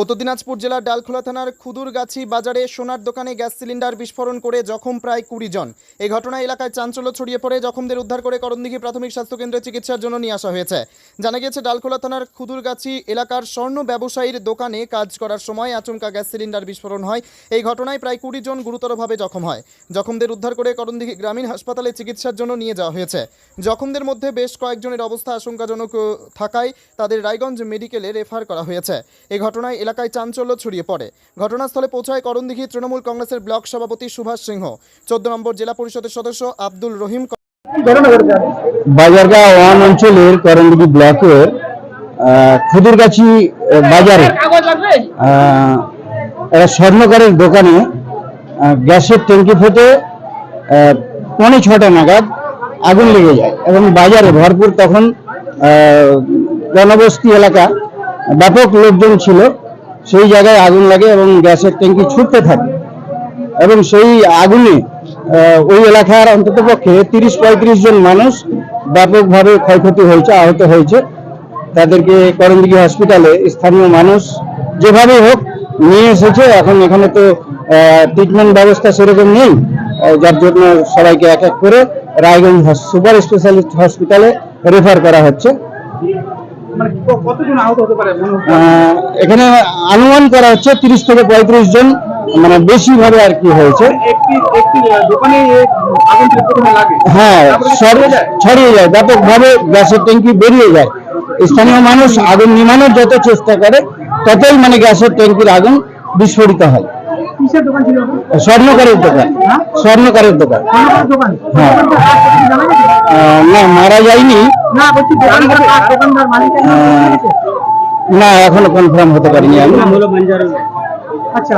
উত্তর দিনাজপুর জেলার ডালখোলা থানার খুদুরগাছি বাজারে সোনার দোকানে গ্যাস সিলিন্ডার বিস্ফোরণ করে জখম প্রায় কুড়ি জন। এই ঘটনায় এলাকায় চাঞ্চল্য ছড়িয়ে পড়ে, জখমদের উদ্ধার করে করণদিঘি প্রাথমিক স্বাস্থ্যকেন্দ্রে চিকিৎসার জন্য নিয়ে আসা হয়েছে। জানা গিয়েছে, ডালখোলা থানার খুদুরগাছি এলাকার স্বর্ণ ব্যবসায়ীর দোকানে কাজ করার সময় আচমকা গ্যাস সিলিন্ডার বিস্ফোরণ হয়। এই ঘটনায় প্রায় কুড়ি জন গুরুতরভাবে জখম হয়। জখমদের উদ্ধার করে করণদিঘি গ্রামীণ হাসপাতালে চিকিৎসার জন্য নিয়ে যাওয়া হয়েছে। জখমদের মধ্যে বেশ কয়েকজনের অবস্থা আশঙ্কাজনক থাকায় তাদের রায়গঞ্জ মেডিকেলে রেফার করা হয়েছে। এই ঘটনায় এলাকায় চাঞ্চল্য ছড়িয়ে পড়ে। ঘটনাস্থলে পৌঁছায় করণদিঘি তৃণমূল কংগ্রেসের ব্লক সভাপতি সুভাষ সিংহ। চোদ্দ নম্বর জেলা পরিষদের সদস্য আব্দুল রহিম বাজারগাঁও ওয়ান অঞ্চলের করণদিঘি ব্লকের আহ, খুদুরগাছি বাজারে স্বর্ণকারের দোকানে গ্যাসের ট্যাঙ্কি ফেটে আহ, পৌনে ছটা নাগাদ আগুন লেগে যায় এবং বাজারে ভরপুর তখন জনবস্তি এলাকা ব্যাপক লোকজন ছিল। সেই জায়গায় আগুন লাগে এবং গ্যাসের ট্যাঙ্কি ছুটতে থাকে। এবং সেই আগুনে ওই এলাকার অন্তত পক্ষে তিরিশ পঁয়ত্রিশ জন মানুষ ব্যাপকভাবে ক্ষয়ক্ষতি হয়েছে, আহত হয়েছে। তাদেরকে করণদিঘি হসপিটালে স্থানীয় মানুষ যেভাবে হোক নিয়ে এসেছে, এখন এখানে তো ট্রিটমেন্ট ব্যবস্থা সেরকম নেই। যার জন্য সবাইকে এক এক করে রায়গঞ্জ সুপার স্পেশালিস্ট হসপিটালে রেফার করা হচ্ছে। মানে এখানে অনুমান করা হচ্ছে তিরিশ থেকে পঁয়ত্রিশ জন মানে বেশি ভাবে আর কি হয়েছে। হ্যাঁ ছড়িয়ে যায়? ছড়িয়ে যায় ব্যাপকভাবে গ্যাসের ট্যাঙ্কি বেরিয়ে যায়। স্থানীয় মানুষ আগুন নিমানোর যত চেষ্টা করে ততই মানে গ্যাসের ট্যাঙ্কির আগুন বিস্ফোরিত হয়। কিসের দোকান ছিল স্বর্ণকারের দোকান। স্বর্ণকারের দোকান। দোকান? হ্যাঁ। না মারা যায়নি। না বলছি দোকানদার মালিক না এখনও কনফার্ম হতে পারিনি আমি। আচ্ছা?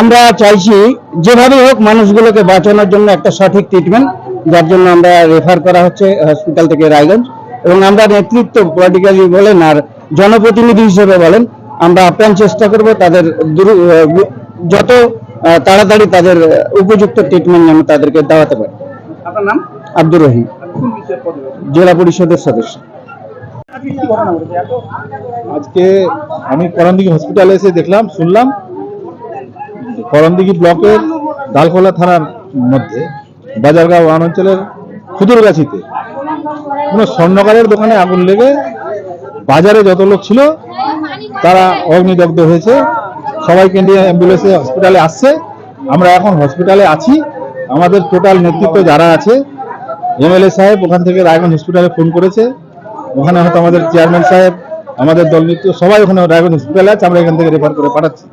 আমরা চাইছি যেভাবে হোক মানুষগুলোকে বাঁচানোর জন্য একটা সঠিক ট্রিটমেন্ট যার জন্য আমরা রেফার করা হচ্ছে হসপিটাল থেকে রায়গঞ্জ। এবং আমরা নেতৃত্ব পলিটিক্যালি বলেন আর জনপ্রতিনিধি হিসেবে বলেন আমরা আপ্রাণ চেষ্টা করব তাদের যত তাড়াতাড়ি তাদের উপযুক্ত ট্রিটমেন্ট যেন তাদেরকে দেওয়াতে পারে। আপনার নাম? আব্দুর রহিম? জেলা পরিষদের সদস্য। আজকে আমি করণদিঘি হসপিটালে এসে দেখলাম শুনলাম করণদিঘি ব্লকের ডালখোলা থানার মধ্যে বাজারগাঁও ওয়ান অঞ্চলের খুদুরগাছিতে কোনো স্বর্ণকারের দোকানে আগুন লেগে বাজারে যত লোক ছিল তারা অগ্নিদগ্ধ হয়েছে। সবাইকে নিয়ে অ্যাম্বুলেন্সে হসপিটালে আসছে। আমরা এখন হসপিটালে আছি। আমাদের টোটাল নেতৃত্ব যারা আছে এমএলএ সাহেব ওখান থেকে রায়গঞ্জ হসপিটালে ফোন করেছে। ওখানে হয়তো আমাদের চেয়ারম্যান সাহেব আমাদের দল নেতৃত্ব সবাই ওখানে রায়গঞ্জ হসপিটালে আছে। আমরা এখান থেকে রেফার করে পাঠাচ্ছি।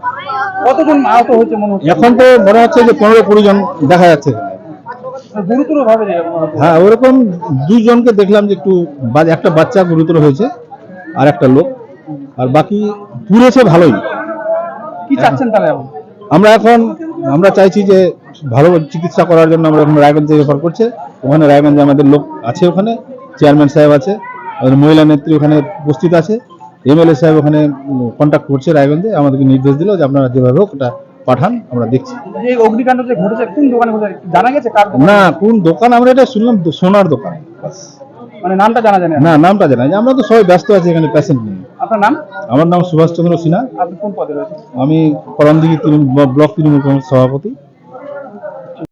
কতজন আহত হয়েছে মনে হচ্ছে? এখন তো মনে হচ্ছে যে পনেরো কুড়ি জন দেখা যাচ্ছে। হ্যাঁ ওরকম দুজনকে দেখলাম যে একটু একটা বাচ্চা গুরুতর হয়েছে। আর একটা লোক। আর বাকি পুড়েছে ভালোই। কি চাচ্ছেন তাহলে আমরা এখন আমরা চাইছি যে ভালো চিকিৎসা করার জন্য আমরা এখন রায়গঞ্জে রেফার করছে। ওখানে রায়গঞ্জে আমাদের লোক আছে ওখানে চেয়ারম্যান সাহেব আছে আমাদের মহিলা নেত্রী ওখানে উপস্থিত আছে। এমএলএ সাহেব ওখানে কন্ট্যাক্ট করছে রায়গঞ্জে আমাদেরকে নির্দেশ দিল যে আপনারা যেভাবে হোক ওটা পাঠান আমরা দেখছি। এই অগ্নিকাণ্ড যে ঘটেছে কোন দোকানে জানা গেছে না কোন দোকান আমরা এটা শুনলাম সোনার দোকান। মানে নামটা জানা যায় না? নামটা জানা আমরা তো সবাই ব্যস্ত আছি এখানে প্যাসেন্ট নিয়ে। আপনার নাম? আমার নাম সুভাষচন্দ্র সিনহা। আপনি কোন পদে রয়েছেন? আমি করণদিঘি ব্লক তৃণমূল কংগ্রেস সভাপতি।